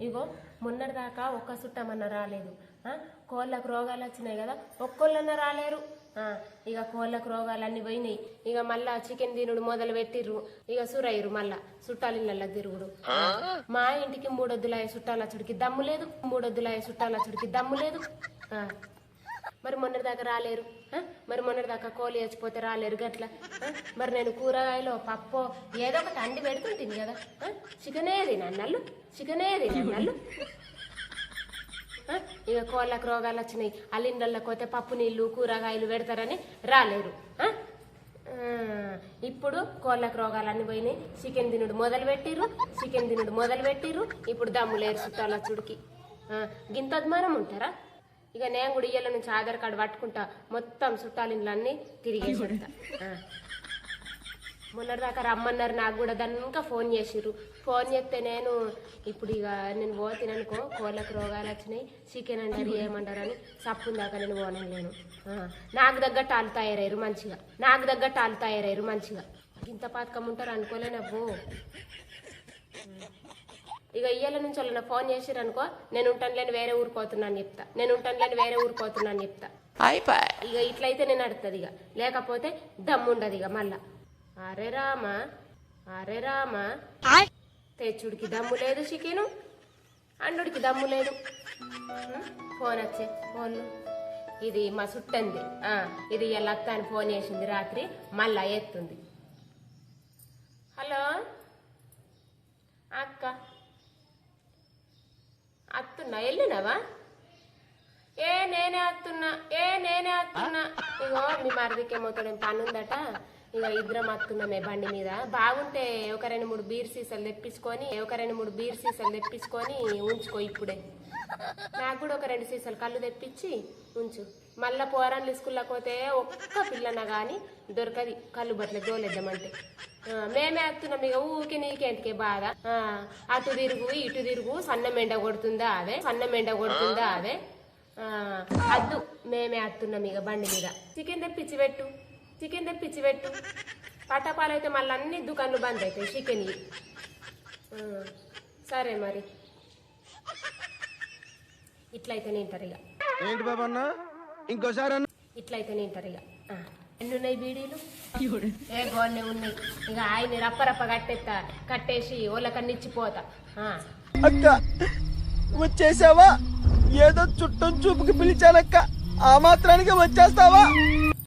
ఇగో మొన్నటిదాకా ఒక్క చుట్టమన్న రాలేదు. కోళ్ళకు రోగాలు వచ్చినాయి కదా ఒక్కోళ్ళన్న రాలేరు. ఇక కోళ్ళకు రోగాలు అన్నీ పోయినాయి. ఇక మళ్ళా చికెన్ తినుడు మొదలు పెట్టిర్రు. ఇక సురయ్యరు మళ్ళా చుట్టాలిళ్ళ తిరుగుడు. మా ఇంటికి మూడొద్దులాయ చుట్టాలచ్చుడికి దమ్ము లేదు. మూడొద్దులాయ చుట్టాలచ్చుడికి దమ్ము లేదు. మరి మొన్నటిదాకా రాలేరు మరి మరి మొన్నటిదాకా కోలి వేసిపోతే రాలేరు గట్ల మరి నేను కూరగాయలు పప్పు ఏదో ఒకటి అండి పెడుతుంటుంది కదా చికెనే తినన్నళ్ళు చికెనే తినన్నళ్ళు ఇక కోళ్ళకు రోగాలు వచ్చినాయి అల్లిండళ్ళకి పోతే పప్పు నీళ్ళు కూరగాయలు పెడతారని రాలేరు ఇప్పుడు కోళ్ళకు రోగాలన్నీ పోయినాయి చికెన్ తినుడు మొదలు పెట్టిర్రు చికెన్ తినుడు మొదలు పెట్టిర్రు ఇప్పుడు దమ్ము లేరు చుట్టాల చుడికి గింత అభిమానం ఉంటారా? ఇక నేను కూడా ఇయ్యాల నుంచి ఆధార్ కార్డు పట్టుకుంటా మొత్తం చుట్టాలిండ్లన్నీ తిరిగేసి వస్తా. ఆ. మొన్నటిదాకా రమ్మన్నారు నాకు కూడా దానికా ఫోన్ చేసిర్రు. ఫోన్ చేస్తే నేను ఇప్పుడు ఇక నేను పోతిననుకో కోళ్ళకు రోగాలు వచ్చినాయి చికెన్ అంటారు ఏమంటారు అని సప్పున్ దాకా నేను పోనలేను ఆ, నాకు తగ్గట్టు వాళ్ళు తయారయ్యారు మంచిగా. నాకు తగ్గట్టు వాళ్ళు తయారయ్యారు మంచిగా. ఇంత పాతకం ఉంటారు అనుకోలేనవ్వు ఇక ఇయ్యాల నుంచి వాళ్ళ ఫోన్ చేసిర్రు అనుకో నేను ఉంటాను లేని వేరే ఊరు పోతున్నాను చెప్తా. నేను ఉంటాను లేని వేరే ఊరు పోతున్నాను చెప్తా. ఇక ఇట్లయితే నేను అడుగుతుంది ఇక లేకపోతే దమ్ముండదు ఇక మళ్ళా. అరే రామా అరే రామా. తెచ్చుడికి దమ్ము లేదు చికెను అండుడికి దమ్ము లేదు? ఫోన్ వచ్చే ఫోన్. ఇది మా సుట్టంది. ఆ, ఇది ఇలా అత్త అని ఫోన్ చేసింది రాత్రి మళ్ళా ఎత్తుంది. హలో? అత్తున్నా వెళ్ళినావా ఏ నేనే అత్తున్నా ఏ నేనే అత్తున్నా. ఇగో మీ మరిదికి ఏమవుతాడు పని ఉందట ఇక ఇద్దరం అత్తున్నామే బండి మీద. బాగుంటే ఒక రెండు మూడు బీర్ సీసాలు తెప్పించుకొని ఒక రెండు మూడు బీర్ సీసాలు తెప్పించుకొని ఉంచుకో ఇప్పుడే. నాకు కూడా ఒక రెండు సీసాలు కళ్ళు తెప్పించి ఉంచు. మళ్ళా పోరాన్లు స్కూల్లోకి పోతే ఒక్క పిల్లన కానీ దొరకది కళ్ళు బట్ల జోలేద్దామంటే. మేమే వస్తున్నాం ఇక ఊకి నీకేంటికే బాధ. అటు తిరుగు ఇటు తిరుగు సన్నం ఎండ కొడుతుందా అదే? సన్నం ఎండ కొడుతుందా అదే? అద్దు. మేమే వస్తున్నాం ఇక బండి మీద. చికెన్ తెప్పించి పెట్టు. చికెన్ తెప్పించి పెట్టు. పట్టపాలైతే మళ్ళీ అన్ని దుకాన్లు బంద్ అవుతాయి చికెన్ సరే మరి. ఇట్లయితే నింటారు ఇక ఏంటి బాబన్న ఇంకోసారి ఇట్లయితే నింటారు ఇక ఎన్ని ఉన్నాయి బీడీలు? ఏ గోల్నే ఉన్నాయి. ఇక ఆయన రప్ప రప్ప కట్టేస్తా కట్టేసి ఓళ్ళకన్నా ఇచ్చిపోతా ఆ. అక్క వచ్చేసావా? ఏదో చుట్టం చూపుకి పిలిచానక్క. ఆ మాత్రానికి వచ్చేస్తావా?